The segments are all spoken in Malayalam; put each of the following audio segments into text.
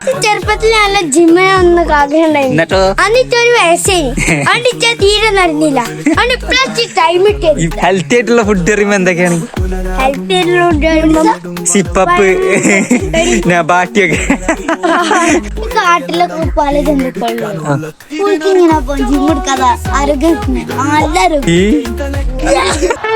ചെറുപ്പത്തിൽ നല്ല ജിമ്മിനൊന്നും ആഗ്രഹം ഉണ്ടായിരുന്നു. എന്നിട്ടോ? അന്നിട്ട് ഒരു വയസ്സേനി അന്നിട്ട് തീരെ നടന്നില്ല. അന്ന് ഇപ്രാവശ്യം ടൈം ഈ ഹെൽത്തി ആയിട്ടുള്ള ഫുഡ് എന്തൊക്കെയാണ്? ഹെൽത്ത് സിപ്പപ്പ് കാട്ടിലൊക്കെ പല ജന്തുക്കളിലും ഇങ്ങനെ എടുക്കാതെ ആരോഗ്യം. നല്ല ആരോഗ്യം.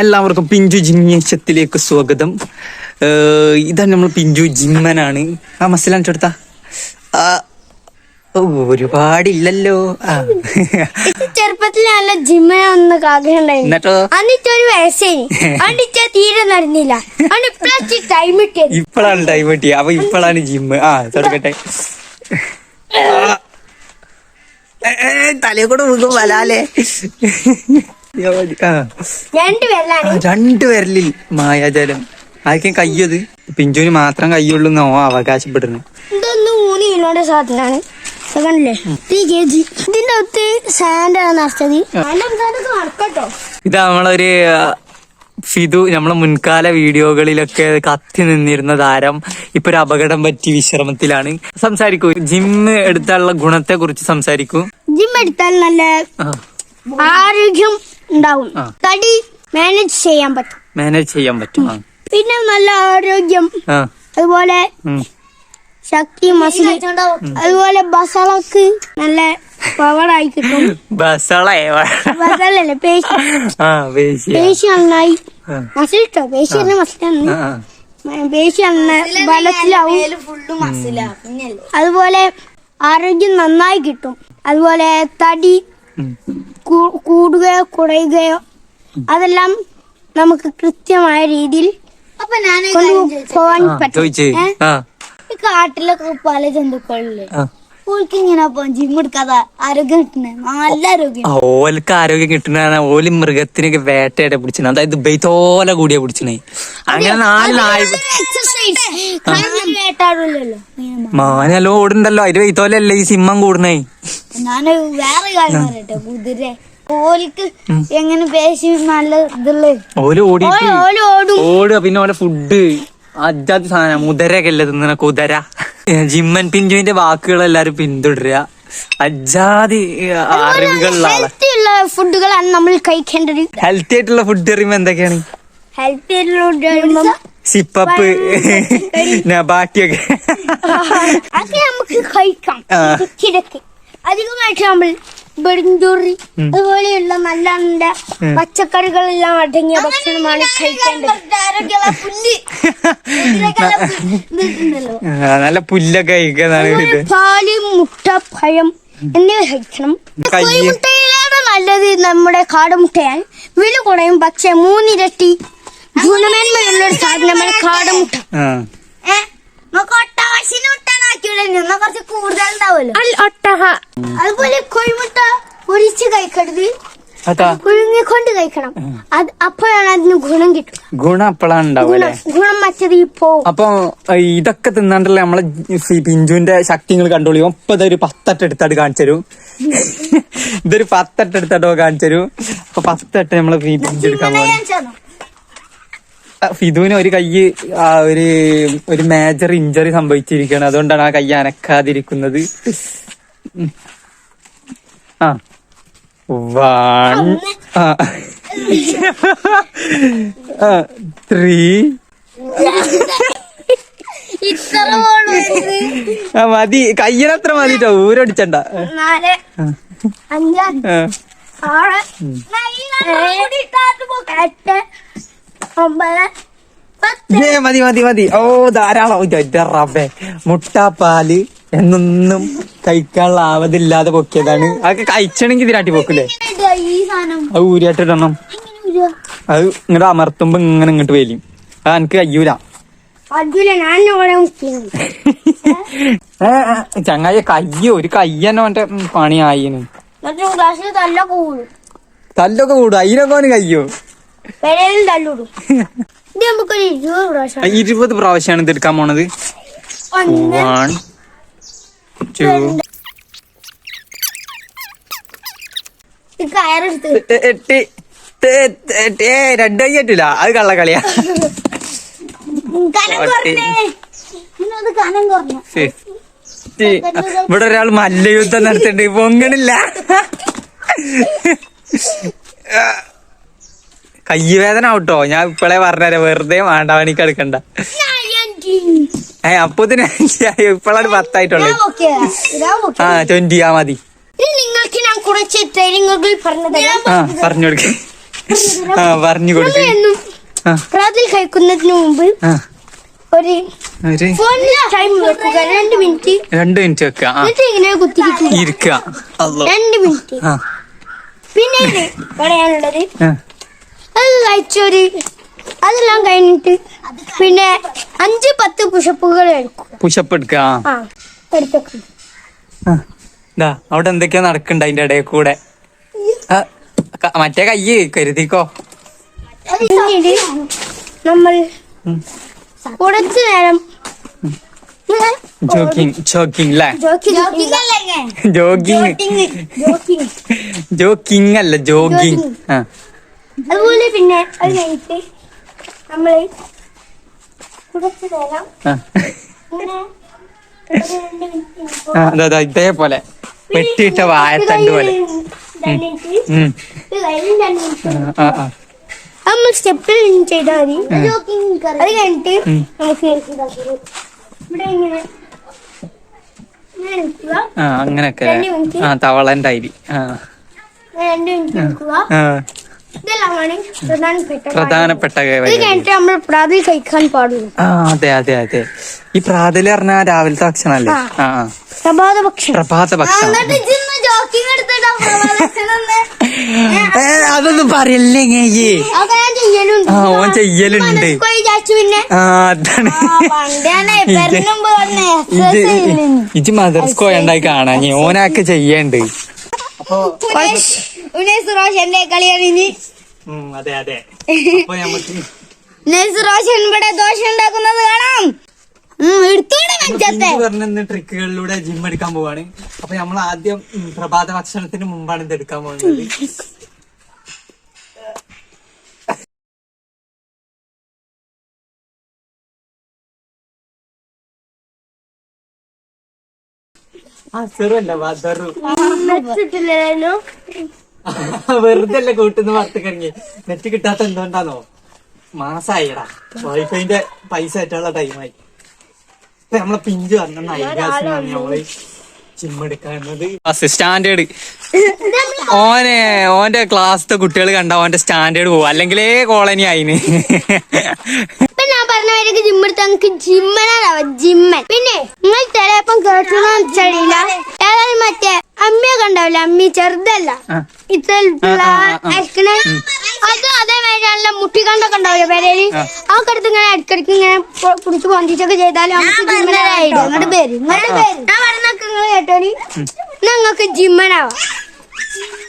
എല്ലാവർക്കും പിഞ്ചു ജിമ്മിയത്തിലേക്ക് സ്വാഗതം. ഇതാണ് നമ്മൾ പിഞ്ചു ജിമ്മനാണ് ആ മസിലാൻ ചൊടുത്ത ഒരുപാടില്ലല്ലോ. ചെറുപ്പത്തിൽ നല്ല ജിമ്മിനൊന്നും ഒരു വയസ്സേനി. തീരെ നടന്നില്ല. ടൈം ഇപ്പോഴാണ് ടൈം കിട്ടിയ. അപ്പൊ ഇപ്പോഴാണ് ജിമ്മ്. ആ തുടക്കട്ടെ തലയെ കൂടെ മുഖം വലാലേ രണ്ട് പേരിലിൽ മായാജാലം. ആർക്കും കയ്യത് പിഞ്ചുവിന് മാത്രം കയ്യുള്ളൂ എന്നോ അവകാശപ്പെടുന്നു ഇതാ മൂന്ന് കിലോയുടെ സാധനമാണ് ഇതിന്റെ അകത്ത് നിറച്ചത് നടക്കട്ടോ ഇത് നമ്മളൊരു ഫിതു ഫിദു നമ്മളെ മുൻകാല വീഡിയോകളിലൊക്കെ കത്തി നിന്നിരുന്ന താരം ഇപ്പൊ ഒരു അപകടം പറ്റി വിശ്രമത്തിലാണ്. സംസാരിക്കൂ. ജിം എടുത്താലുള്ള ഗുണത്തെ കുറിച്ച് സംസാരിക്കൂ. ജിം എടുത്താൽ നല്ല ആരോഗ്യം ഉണ്ടാവും. തടി മാനേജ് ചെയ്യാൻ പറ്റും. മാനേജ് ചെയ്യാൻ പറ്റും. പിന്നെ നല്ല ആരോഗ്യം. അതുപോലെ ശക്തി മസിൽ അതുപോലെ ബസളക്ക് നല്ല പവറായി കിട്ടും. ബസളേ ബസളല്ലേ പേശി. പേശി നന്നായി. മസിൽ കിട്ടോ പേശി തന്നെ മസിലാണ്. പേശി നന്ന ബലത്തിലാവും. അതുപോലെ ആരോഗ്യം നന്നായി കിട്ടും. അതുപോലെ തടി കൂടുകയോ കുറയുകയോ അതെല്ലാം നമുക്ക് കൃത്യമായ രീതിയിൽ കൊണ്ടുപോകാൻ ആ, പറ്റും കാട്ടിലൊക്കെ പല ജന്തുക്കളില്ലേ? എടുക്കാതെ ആരോഗ്യം കിട്ടുന്നേ. നല്ല ആരോഗ്യം. ഓലക്ക് ആരോഗ്യം കിട്ടുന്ന ഓൽ മൃഗത്തിനൊക്കെ വേട്ടയായിട്ട് പിടിച്ചിന്. അതായത് ബൈത്തോല കൂടിയാ പിടിച്ചിന്. അങ്ങനെ നാല് നായ മാനല്ലോ ഓടുണ്ടല്ലോ. അതിന് ബൈത്തോലല്ലേ ഈ സിംഹം കൂടുന്നേ. ഞാൻ വേറെ കാര്യം പറയട്ടെ കുതിര. ഓലിക്ക് എങ്ങനെ പേശി നല്ല ഇതല്ലേ ഓൽ ഓടും. ഓടുക പിന്നെ ഓലെ ഫുഡ് അജാതി സാധനം മുതരൊക്കെ അല്ലേ തിന്നണ? കുതിര. ജിമ്മൻ പിഞ്ചുവിന്റെ വാക്കുകൾ എല്ലാരും പിന്തുടരുക. അജാതി അറിവുകളിലാണ് ഫുഡുകളാണ് നമ്മൾ കഴിക്കേണ്ടത്. ഹെൽത്തി ആയിട്ടുള്ള ഫുഡ് അറിയുമ്പോ എന്തൊക്കെയാണ്? ഹെൽത്തി ആയിട്ടുള്ള സിപ്പപ്പ് നബാറ്റിയൊക്കെ അതൊക്കെ നമുക്ക് കഴിക്കാം. അധികമായിട്ട് നമ്മൾ വെറുംചോറി അതുപോലെയുള്ള നല്ല നല്ല പച്ചക്കറികളെല്ലാം അടങ്ങിയ ഭക്ഷണമാണ് കഴിക്കേണ്ടത്. നല്ല പുല്ലൊക്കെ കഴിക്കുന്നതാണ് പാൽ മുട്ട പഴം എന്നിവ കഴിക്കണം. കോഴിമുട്ടയിലാണ് നല്ലത് നമ്മുടെ കാടമുട്ടയാണ് വില കുറയും പക്ഷെ മൂന്നിരട്ടി ഗുണമേന്മയുള്ള ഒരു സാധനമാണ് കാടമുട്ട ആ കുറച്ച് കൂടുതൽ ഉണ്ടാവുമല്ലോ അതുപോലെ കോഴിമുട്ട പൊരിച്ച് കഴിക്കരുത്. അതാ. പുഴുങ്ങിക്കൊണ്ട് കഴിക്കണം. അത് അപ്പോഴാണ് അതിന് ഗുണം കിട്ടും ഗുണം അപ്പോഴാണ് ഉണ്ടാവും അല്ലേ? ഗുണം മറ്റത് ഇപ്പോ അപ്പൊ ഇതൊക്കെ തിന്നാണ്ടല്ലേ നമ്മളെ പിഞ്ചുവിന്റെ ശക്തികൾ കണ്ടോളി. ഒപ്പം ഇതൊരു പത്തട്ട് എടുത്താട്ട് കാണിച്ചു തരും. ഇതൊരു പത്തട്ട് എടുത്താട്ടോ കാണിച്ചു തരും. അപ്പൊ പത്തട്ട് നമ്മൾ പിഞ്ചു എടുക്കാൻ പോകും ഫിദുവിന് ഒരു കൈ ആ, ഒരു ഒരു മേജർ ഇഞ്ചറി സംഭവിച്ചിരിക്കുകയാണ്. അതുകൊണ്ടാണ് ആ കൈ അനക്കാതിരിക്കുന്നത്. ആ. വൺ ത്രീ മതി. കയ്യനത്ര മതിട്ടോ ഊരടിച്ചണ്ട അഞ്ച്. ആറ്. ഏഴ്. എട്ട്. ഒമ്പത് മതി മതി മതി. ഓ ധാരാളം. റബ്ബേ. മുട്ടാപ്പാൽ എന്നൊന്നും കഴിക്കാനുള്ള ആവതില്ലാതെ പൊക്കിയതാണ്. അതൊക്കെ കഴിച്ചണെങ്കിൽ ഇതിനാട്ടി പൊക്കില്ലേ അത് ഊരിയാട്ടിടണം. അത് ഇങ്ങോട്ട് അമർത്തുമ്പോ ഇങ്ങനെ ഇങ്ങോട്ട് വലിയും അത് എനിക്ക് കഴിയൂല ചങ്ങായ കയ്യോ ഒരു കയ്യന്നെ ഉം, പണിയായിന്. തല്ലൊക്കെ കൂടും. അതിനൊക്കെ അവന് കയ്യോ? ഇരുപത് പ്രാവശ്യം ഇരുപത് പ്രാവശ്യമാണ് ഇത് എടുക്കാൻ പോണത്. വൺ ടു എട്ട് രണ്ട് കൈ പറ്റില്ല അത് കള്ളക്കളിയാ കളിയാ. ഇവിടെ ഒരാൾ മല്ലയുദ്ധം നടത്തിണ്ട് പൊങ്ങണില്ല കയ്യുവേദന ആവട്ടോ. ഞാൻ ഇപ്പളെ പറഞ്ഞുതരാം വെറുതെ മാണ്ടാവണിക്ക് എടുക്കണ്ട. ഏ അപ്പത്തിന് ഇപ്പളാണ് പത്തായിട്ടുള്ളത് ആ. ട്വന്റി ആ. മതി. നിങ്ങൾക്ക് ഞാൻ കുറച്ച് ട്രെയിനിങ്ങുകൾ പറഞ്ഞു പറഞ്ഞു കൊടുക്ക. ആ പറഞ്ഞു കൊടുക്ക. പ്രാതിൽ കഴിക്കുന്നതിന് മുമ്പ് ഒരു ടൈം വെക്കുക. രണ്ട് മിനിറ്റ് രണ്ട് മിനിറ്റ് വെക്കുക ഇങ്ങനെ കുത്തിരിക്കുക. രണ്ട് മിനിറ്റ് പിന്നെ പറയാനുള്ളത് അത് കഴിച്ചൊരു അതെല്ലാം കഴിഞ്ഞിട്ട് പിന്നെ അഞ്ച് പത്ത് പുഷപ്പുകൾ പുഷപ്പ് എടുക്കാ? ആ അവിടെ എന്തൊക്കെയാ നടക്കണ്ട അതിന്റെ ഇടയിൽ കൂടെ. ആ, ക- മറ്റേ കയ്യ് കരുതിക്കോ? പിന്നീട് നമ്മൾ. കുറച്ചു നേരം അല്ലേ ജോക്കിങ് അല്ല ജോഗിങ് ആ. അതുപോലെ പിന്നെ അത് കഴിഞ്ഞിട്ട് നമ്മൾ കുറച്ച് നേരം ആ. ഇങ്ങനെ ഒരു രണ്ട് ഇരിക്കും. ഇതേപോലെ വെട്ടിയിട്ട വാഴത്തണ്ട് പോലെ രണ്ട് മിനിറ്റ് ഉം. ഇത് കഴിഞ്ഞ് രണ്ട് മിനിറ്റ് ആ, ആ. നമ്മൾ സ്റ്റെപ്പിൽ ചെയ്താൽ മതി അത് കഴിഞ്ഞിട്ട് ഉം. നമുക്ക് ഇവിടെ ഇങ്ങനെ ഇങ്ങനെ നിൽക്കുക ആ അങ്ങനൊക്കെ രണ്ട് മിനിറ്റ്. ആ തവളന്റെ അരി ആ രണ്ട് മിനിറ്റ് നിൽക്കുക ആ. പ്രധാനപ്പെട്ട നമ്മൾ പ്രാതൽ കഴിക്കാൻ പാടുള്ളൂ. ആ അതെ അതെ അതെ. ഈ പ്രാതൽ പറഞ്ഞ രാവിലത്തെ ഭക്ഷണല്ലേ ആ. പ്രഭാത ഭക്ഷണം. പ്രഭാത അതൊന്നും പറയല്ലേ ആ ഓൻ ചെയ്യലുണ്ട്. അതാണ്. ഇജ് മദർസ് കോയണ്ടായി കാണാൻ ഓനൊക്കെ ചെയ്യണ്ട്. ഉമേഷ് റോഷൻ റോഷന്റെ കളിയാണ് അതെ അതെ. ഉമേഷ് റോഷൻ ഇവിടെ ദോശ ഉണ്ടാക്കുന്നത് കാണാം. പറഞ്ഞ ട്രിക്കുകളിലൂടെ ജിം എടുക്കാൻ പോവാണ്. അപ്പൊ നമ്മൾ ആദ്യം പ്രഭാത ഭക്ഷണത്തിന് മുമ്പാണ് ഇത് എടുക്കാൻ പോകുന്നത്. ആ ചെറുല്ല ബദറു വെച്ചിട്ടില്ലല്ലോ വെറുതെ അല്ലേ കൂട്ടുന്ന വാർത്തക്കിറങ്ങി നെറ്റ് കിട്ടാത്ത എന്തുകൊണ്ടാണോ? മാസായിടാ വൈഫൈന്റെ പൈസ ആയിട്ടുള്ള ടൈമായി ഇപ്പൊ നമ്മളെ പിഞ്ചു പറഞ്ഞ നൈകാസിനാണ് നമ്മൾ സ്റ്റാൻഡേർഡ് ഓനെ ഓന്റെ ക്ലാസ്സിലെ കുട്ടികൾ കണ്ട ഓന്റെ സ്റ്റാൻഡേർഡ് പോവും. അല്ലെങ്കിലേ കോളനി ആയിന്. ഇപ്പൊ ഞാൻ പറഞ്ഞ ജിമ്മെടുത്ത് നമുക്ക് ജിമ്മനാണ് ജിമ്മൻ പിന്നെ നിങ്ങൾ ചിലപ്പം കേട്ടോന്ന് വെച്ചറിയില്ല ഏതായാലും മറ്റേ അമ്മയൊക്കെ ഉണ്ടാവില്ല അമ്മി ചെറുതല്ല. അയക്കണ? അത് അതേമാതിരി നല്ല മുട്ടിക്കണ്ടൊക്കെ ഉണ്ടാവില്ല പേരേൽ? അതൊക്കെ എടുത്ത് ഇങ്ങനെ ഇടയ്ക്കിടയ്ക്ക് ഇങ്ങനെ പിടിച്ച് പൊന്തിച്ചൊക്കെ ചെയ്താൽ അങ്ങോട്ട് പേര് ഇങ്ങോട്ട് പേര് ഞാൻ പറഞ്ഞൊക്കെ നിങ്ങൾ കേട്ടോനി നിങ്ങൾക്ക് ജിമ്മനാവാം.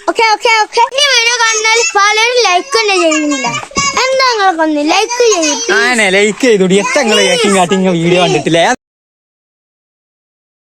Okay okay okay. ഈ വീഡിയോ കണ്ടാൽ പലരും ലൈക്ക് തന്നെ ചെയ്യുന്നില്ല. എന്താ നിങ്ങൾക്കൊന്ന് ലൈക്ക് ചെയ്യും ആനെ ലൈക്ക് ചെയ്തു എത്ര വീഡിയോ കണ്ടിട്ടില്ലേ?